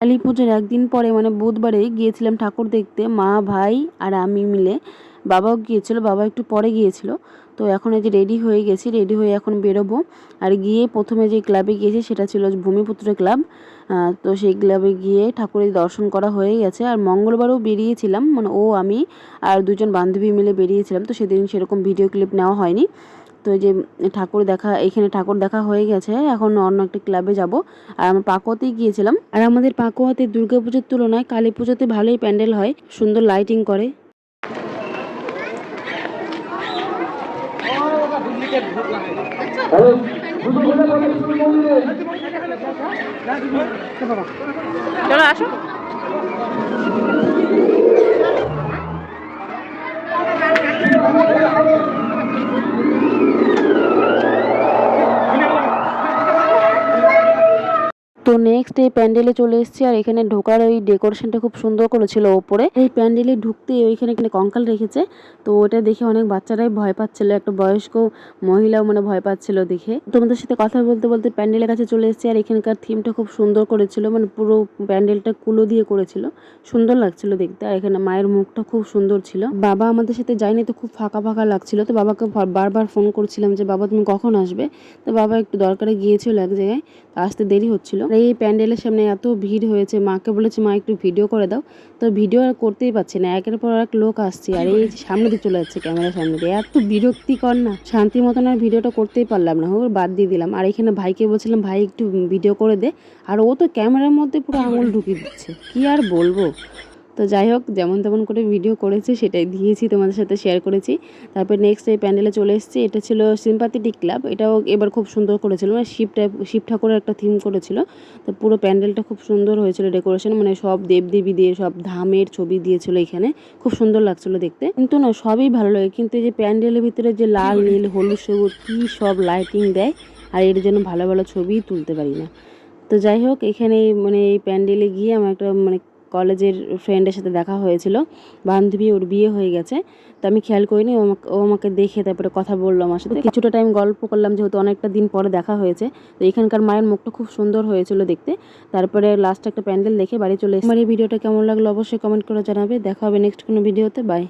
কালী পুজোর একদিন পরে মানে বুধবারে গিয়েছিলাম ঠাকুর দেখতে, মা, ভাই আর আমি মিলে। বাবাও গিয়েছিল, বাবা একটু পরে গিয়েছিল। তো এখন এই যে রেডি হয়ে গেছি রেডি হয়ে এখন বেরোবো। আর গিয়ে প্রথমে যে ক্লাবে গিয়েছি, সেটা ছিল ভূমিপুত্র ক্লাব তো সেই ক্লাবে গিয়ে ঠাকুরের দর্শন করা হয়ে গেছে। আর মঙ্গলবারও বেরিয়েছিলাম মানে ও, আমি আর দুজন বান্ধবী মিলে বেরিয়েছিলাম। তো সেদিন সেরকম ভিডিও ক্লিপ নেওয়া হয়নি। তো এই যে ঠাকুর দেখা, এখানে ঠাকুর দেখা হয়ে গেছে। এখন অন্য একটা ক্লাবে যাব। আর আমরা পাকুয়াতেই গিয়েছিলাম। আর আমাদের পাকুয়াতে দুর্গাপুজোর তুলনায় কালী পুজোতে ভালোই প্যান্ডেল হয়, সুন্দর লাইটিং করে। চলো আসো। তো নেক্সট এই প্যান্ডেলে চলে এসেছি, আর এখানে ঢোকার ওই ডেকোরেশনটা খুব সুন্দর করেছিল ওপরে। এই প্যান্ডেলে ঢুকতে ওইখানে এখানে কঙ্কাল রেখেছে, তো ওটা দেখে অনেক বাচ্চারাই ভয় পাচ্ছিল, একটা বয়স্ক মহিলাও মানে ভয় পাচ্ছিল দেখে। তোমাদের সাথে কথা বলতে বলতে প্যান্ডেলের কাছে চলে এসেছি, আর এখানকার থিমটা খুব সুন্দর করেছিল মানে পুরো প্যান্ডেলটা কুলো দিয়ে করেছিল, সুন্দর লাগছিল দেখতে, আর এখানে মায়ের মুখটা খুব সুন্দর ছিল। বাবা আমাদের সাথে যায়নি তো খুব ফাঁকা ফাঁকা লাগছিল, তো বাবাকে বারবার ফোন করছিলাম যে, বাবা, তুমি কখন আসবে? তো বাবা একটু দরকারে গিয়েছিল এক জায়গায় আসতে দেরি হচ্ছিল। এই প্যান্ডেলের সামনে এত ভিড় হয়েছে, মাকে বলেছে, মা, একটু ভিডিও করে দাও। তো ভিডিও আর করতেই পারছি না, একের পর এক লোক আসছে আর এই সামনে দিয়ে চলে যাচ্ছে ক্যামেরার সামনে দিয়ে। এত বিরক্তিকর না, শান্তি মতন আর ভিডিওটা করতেই পারলাম না, ওর বাদ দিয়ে দিলাম। আর এখানে ভাইকে বলছিলাম, ভাই, একটু ভিডিও করে দে। আর ও তো ক্যামেরার মধ্যে পুরো আঙুল ঢুকিয়ে দিচ্ছে, কি আর বলব? তো যাই হোক, যেমন তেমন করে ভিডিও করেছি, সেটাই দিয়েছি, তোমাদের সাথে শেয়ার করেছি। তারপর নেক্সট এই প্যান্ডেলে চলে এসেছি, এটা ছিল সিম্পাথেটিক ক্লাব এটাও এবার খুব সুন্দর করেছিল মানে শিব টাইপ শিব ঠাকুরের একটা থিম করেছিল। তো পুরো প্যান্ডেলটা খুব সুন্দর হয়েছিল ডেকোরেশন মানে সব দেবদেবী দিয়ে, সব ধামের ছবি দিয়েছিল এখানে, খুব সুন্দর লাগছিল দেখতে। কিন্তু না, সবই ভালো লাগে, কিন্তু এই যে প্যান্ডেলের ভিতরে যে লাল, নীল, হলুদ, সবুজ, কী সব লাইটিং দেয়, আর এর জন্য ভালো ভালো ছবি তুলতে পারি না। তো যাই হোক, এখানে মানে এই প্যান্ডেলে গিয়ে আমার একটা মানে কলেজের ফ্রেন্ডের সাথে দেখা হয়েছিল। বান্ধবী ওর বিয়ে হয়ে গেছে। তো আমি খেয়াল করিনি, ও আমাকে ও আমাকে দেখে তারপরে কথা বলল আমার সাথে। কিছুটা টাইম গল্প করলাম, যেহেতু অনেকটা দিন পরে দেখা হয়েছে। তো এখানকার মায়ের মুখটা খুব সুন্দর হয়েছিল দেখতে। তারপরে লাস্ট একটা প্যান্ডেল দেখে বাড়ি চলে এসে আমার এই ভিডিওটা কেমন লাগল অবশ্যই কমেন্ট করে জানাবে। দেখা হবে নেক্সট কোনো ভিডিওতে বাই